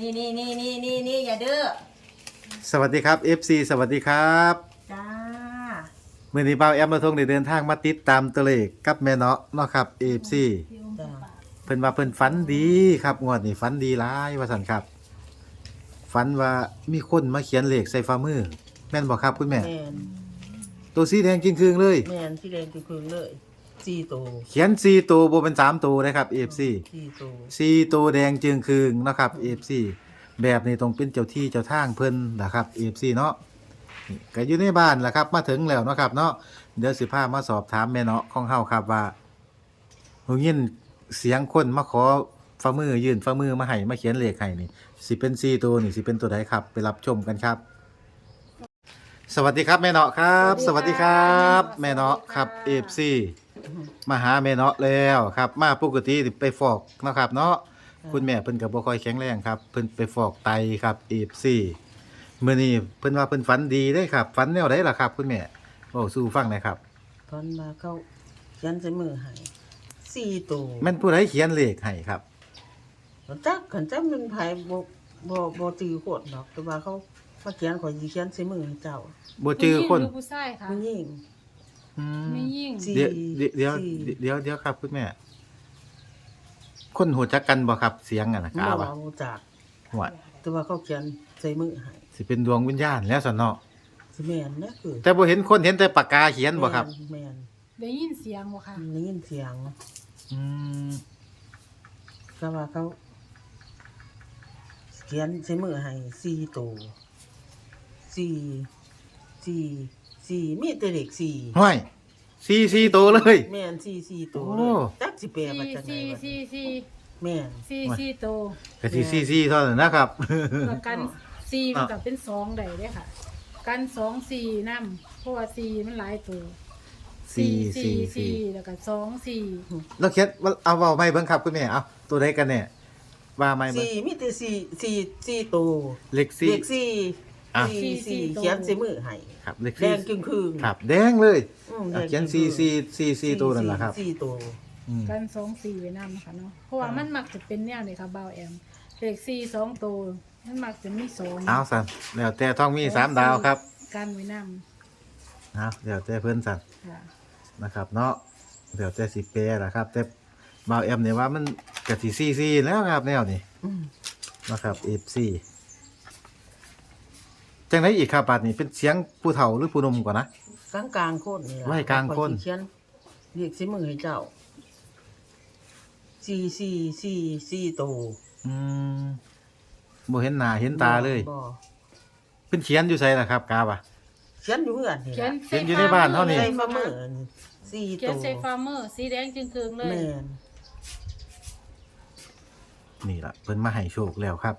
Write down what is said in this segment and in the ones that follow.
นี่นี่นี่นี่นี่นี่อย่าดื้อสวัสดีครับ FC สวัสดีครับจ้ามื่อนี้เบาแอมมาทงได้เดินทางมาติดตามตัวเลขกับแม่เนาะเนาะครับ FC จ้าเพิ่นว่าเพิ่นฝันดีครับงวดนี้ฝันดีหลายว่าซั่นครับฝันว่ามีคนมาเขียนเลขใส่ฝ่ามือแม่นบ่ครับคุณแม่ แม่นตัวสีแดงจริงคืงเลย แม่นที่แดงคือคืนเลย สี่ตัวเขียน4ตัวบ่เป็น3ตัวนะครับ FC สี่ตัวสี่ตัวแดงจึงคืงเนาะครับ FC แบบนี้ต้องเป็นเจ้าที่เจ้าทางเพิ่นนะครับ FC เนาะนี่ก็อยู่ในบ้านแหละครับ มาถึงแล้วเนาะครับเนาะเดี๋ยวสิพามาสอบถามแม่เนาะของเฮาครับว่าหูยินเสียงคนมาขอฝ่ามือยื่นฝ่ามือมาให้มาเขียนเลขให้นี่สิเป็นสี่ตัวนี่สิเป็นตัวใดครับ ไปรับชมกันครับ สวัสดีครับแม่เนาะครับ สวัสดีครับ แม่เนาะครับ FC มาหาแม่เนาะแล้วครับ มาปกติไปฟอกเนาะครับเนาะคุณแม่เพิ่นก็บ่ค่อยแข็งแรงครับ เพิ่นไปฟอกไตครับ F4 มื้อนี้เพิ่นว่าเพิ่นฝันดีเด้ครับฝันแนวใดล่ะครับ คุณแม่เว้าสู่ฟังหน่อยครับตอนมาเขายันใส่มือให้สี่ตัวแม่นผู้ใดเขียนเลขให้ครับจักขันจักมันไผบ่บ่บ่จือโคตรดอกแต่ว่าเขามาเขียนขอยสิเขียนใส่มือให้เจ้าบ่จื้อคนผู้หญิงหรือผู้ชายค่ะผู้หญิง อืมไม่ยิ่งสี่เดี๋ยวเดี๋ยวสี่ เดี๋ยวเดี๋ยวครับคุณแม่ คนหูจักกันบ่ครับเสียงอะนะกาบ่ว่ารู้จักหัวแต่ว่าเขาเขียนใส่มือให้สิเป็นดวงวิญญาณแล้วซั่นเนาะสิแม่นนะคือแต่บ่เห็นคนเห็นแต่ปากกาเขียนบ่ครับ แม่นได้ยินเสียงบ่ค่ะ แม่นได้ยินเสียงอืมก็ว่าเขาเขียนใช้มือให้สี่ตัวสี่สี่ สี่มีแต่เด็กสี่ห้วยสี่สี่ตัวเลย แม่นสี่สี่ตัวโอ้เลยจักสิแปลมาสี่จากไหนสี่วะสี่สี่แม่นสี่สี่โตก็สิสี่สี่เท่านั้นนะครับ แล้วกันสี่มันก็เป็นสองได้เด้อค่ะ กันสองสี่นำเพราะว่าสี่มันหลายตัวสี่สี่สี่แล้วก็สองสี่เราเขียนว่าเอาเว้าไม่เบิ่งครับคุณแม่เอาตัวใดกันเนี่ยว่าไม่เบิ่งสี่มีแต่สี่สี่สี่ตัวเลขสี่เด็กสี่ อะ สี่สี่เขียนใช้มือให้ครับเลขแดสี่งจึงคืนครับ แดงเลยอืมอะแดงเขียนจึสี่งคืสี่สี่สี่ตัวนั่นแหละครับสี่ตัว อืมกันสองสี่ไว้นำค่ะเนาะเพราะว่ามันมักจะเป็นแนวนี้ค่ะบ่าวแอมเลขสี่สองตัวมันมักจะมีสองเอาสันแล้วแต่ท้องมีสามดาวครับกันไว้นเอาเดี๋ยวแต่เพื่อนสันำค่ะ นะครับเนาะเดี๋ยวแต่สิแปรล่ะครับ แต่บ่าวแอมเนี่ยว่ามันกะสิสี่สี่แล้วครับแนวนี้อืม นะครับเอฟซี จังไรอีกครับบาดนี้เป็นเสียงผู้เฒ่าหรือผู้หนมก่อนนะ กลางกลางๆโคนนี่ล่ะไว้กลางโคน ข้อยสิเขียนเรียกใช้มือให้เจ้าสี่สี่สี่สี่ตัวอืมบ่เห็นหน้าเห็นตาเลย บ่เป็นเขียนอยู่ไสล่ะครับกาวะเขียนอยู่เงื่อนนี่เขียนล่ะเขียนอยู่ในบ้านเท่านี้ ใส่ฟ้ามือสี่เขียตันวใส่ฟาร์มเมอร์สีแดงจึงเคืองเลย แม่นนี่ล่ะเพิ่นมาให้โชคแล้วครับ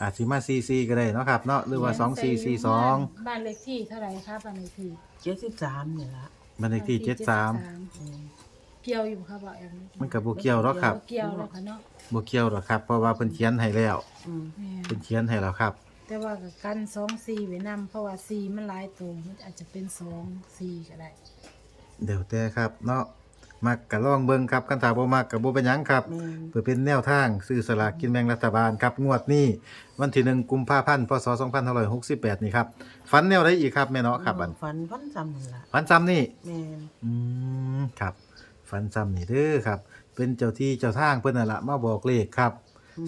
อาจสิมาซีซีก็ได้เนาะครับเนาะหรือว่าสองซีซีสองบ้านเลขที่เท่าไหร่ครับบ้านเลขที่เจ็ดสิบสามนี่ละบันเลขที่เจ็ดสามอืมเกี่ยวอยู่ครับบ่าวแอมมันกับบ่เกี่ยวหรอกครับเกี่ยวแล้วค่ะเนาะบ่เกี่ยวหรอกครับ เพราะว่าเพิ่นเขียนให้แล้วอืมแม่นเพิ่นเขียนให้แล้วครับ แต่ว่ากับกันสองสี่ไว้นำเพราะว่าสี่มันหลายตัวมันอาจจะเป็นสองสี่ก็ได้ เดี๋ยวแต่ครับเนาะ มักก็ลองเบิ่งครับคันถ้าบ่มักก็บ่เป็นหยังครับแม่น เพื่อเป็นแนวทางซื้อสลากกินแบ่งรัฐบาลครับงวดนี้วันที่หนึ่งกุมภาพันธ์พศ2568นี่ครับฝันแนวใดอีกครับแม่เนาะครับอันฝันฝันจำนั่นละฝันซ้ำนี่ แม่นอืมครับฝันซ้ำนี่เด้อครับ เป็นเจ้าที่เจ้าทางเพิ่นน่ะละมาบอกเลขครับ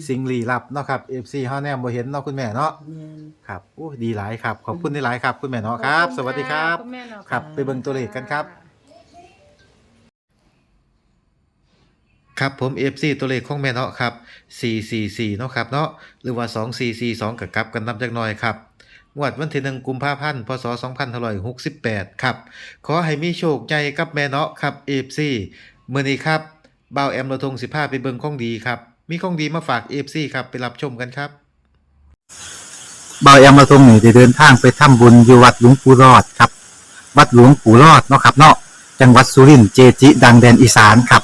สิ่งลี้ลับเนาะครับ FC เฮาแนมบ่เห็นเนาะคุณแม่เนาะแม่น ครับโอ้ดีหลายครับ ขอบคุณที่หลายครับ คุณแม่เนาะครับ สวัสดีครับ ขอณแม่เนาะ ครับไปเบิ่งตัวเลขกันครับ ครับผม FC ตัวเลขของแม่เนาะครับ 444 เนาะครับเนาะหรือว่า 2442กับกลับกันนับจักหน่อยครับงวดวันที่1กุมภาพันธ์พศ2568 ครับ ขอให้มีโชคใหญ่กับแม่เนาะครับ FC มื้อนี้ครับบ่าวแอมระทง15ไปเบิ่งของดีครับ มีของดีมาฝาก FC ครับไปรับชมกันครับบายอมาทงนี่ได้เดินทางไปทำบุญอยู่วัดหลวงปู่รอดครับ วัดหลวงปู่รอดเนาะครับเนาะจังหวัดสุรินทร์เจจิ ดังแดนอีสานครับ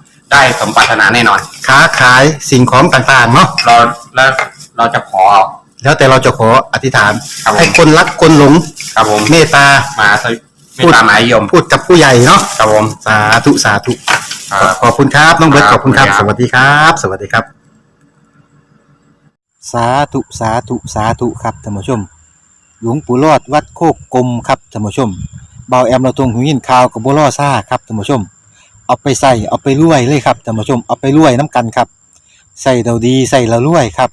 ได้สมปรารถนาแน่นอน ค้าขายสิ่งของต่างๆเนาะเราแล้วเราจะขอ แล้วแต่เราจะขออธิษฐาน ครับผม ให้คนรักคนหลงครับผมเมตตา มาสวิไม่ตามหมายยมพูดกับผู้ใหญ่เนาะครับผมสาธุสาธุ ครับ ขอบคุณครับน้องเบิร์ตคขรับอบคุณครับขอบสคุณครับวัสดีครับ สวัสดีครับ สาธุสาธุสาธุครับท่านผู้ชม หลวงปู่รอดวัดโคกกลมครับท่านผู้ชมเบาแอมเราตรงหูยินข่าวกับบัวล่อซ่าครับท่านผู้ชม เอาไปใส่เอาไปรวยเลยครับท่านผู้ชมเอาไปรวยน้ำกันครับใส่เราดีใส่เรารวยครับ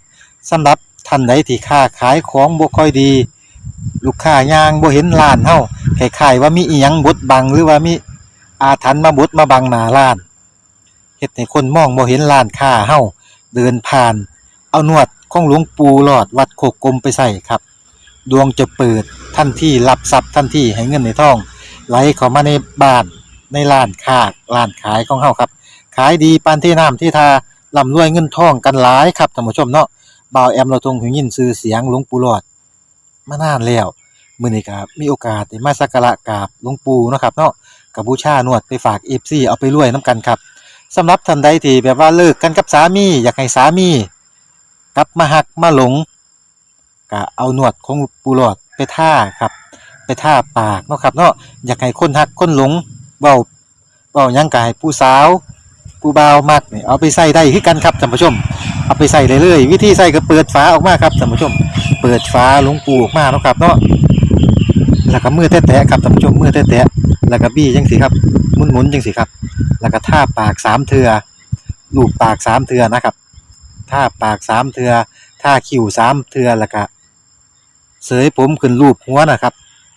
สำหรับท่านใดที่ค้าขายของบ่ค่อยดี ลูกค้ายางบ่เห็นร้านเฮาคล้ายๆว่ามีอีหยังบดบังหรือว่ามีอาถรรพ์มาบดมาบังหน้าร้านเฮ็ดให้คนมองบ่เห็นร้านค้าเฮาเดินผ่าน เอานวดของหลวงปู่หลอดวัดโคกกลมไปใส่ครับ ดวงจะเปิดทันที่รับทรัพย์ทันที่ให้เงินในท้อง ไหลเข้ามาในบ้าน ในร้านค้าร้านขายของเฮาครับ ขายดีปานที่น้ำที่ทาร่ำรวยเงินทองกันหลายครับท่านผู้ชมเนาะบ่าวแอมเราทรงหูยินชื่อเสียงหลวงปู่หลอดมานานแล้วมื้อนี้ก็มีโอกาสได้มาสักการะกราบหลวงปู่เนาะครับเนาะกับบูชานวดไปฝาก FC เอาไปรวยน้ำกันครับสำหรับท่านใดที่แบบว่าเลิกกันกับสามี อยากให้สามีกลับมาหักมาหลงก็เอาหนวดของปูหลอดไปท่าครับ ไปท่าปากเนาะครับเนาะอยากให้คนหักคนหลง เบาเบายังกายผู้สาว ผู้บ่าวมักนี่เอาไปใส่ได้คือกันครับท่านผู้ชม เอาไปใส่เลยเลยวิธีใส่ก็เปิดฝาออกมาครับท่านผู้ชม เปิดฝาหลวงปูออกมาเนาะครับเนาะแล้วก็มือแตะๆครับท่านผู้ชมมือแตะๆแล้วก็บี้จังสิครับหมุนๆจังสิครับ แล้วก็ท่าปากสามเทือลูบปากสามเทือนะครับท่าปากสามเทือท่าคิ้วสามเทือแล้วก็เสยผมขึ้นรูปหัวนะครับ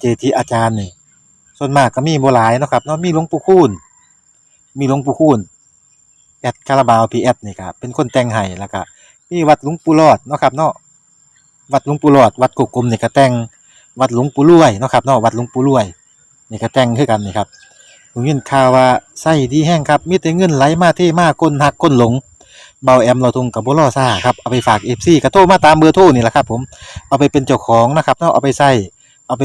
เจทีอาจารย์นี่ ส่วนมากก็มีบ่หลายเนาะครับเนาะมีหลวงปู่คูณมีหลวงปู่คูณแอดคาราบาวพีแอดนี่ครับเป็นคนแต่งให้แล้วก็มีวัดหลวงปู่รอดเนาะครับเนาะวัดหลวงปู่รอด วัดกุกกลมนี่ก็แต่งวัดหลวงปู่รวยเนาะครับเนาะวัดหลวงปู่รวยนี่ก็แต่งคือกันนี่ครับผมยินข่าวว่าไส้ดีแห้งครับมีแต่เงินไหลมาเทมาคนหักคนหลงเบาแอมเราทุงกับบุรอซ่าครับเอาไปฝากเอฟซีกระโทรมาตามเบอร์โทรนี่แหละครับผมเอาไปเป็นเจ้าของนะครับเนาะเอาไปใส่เอาไป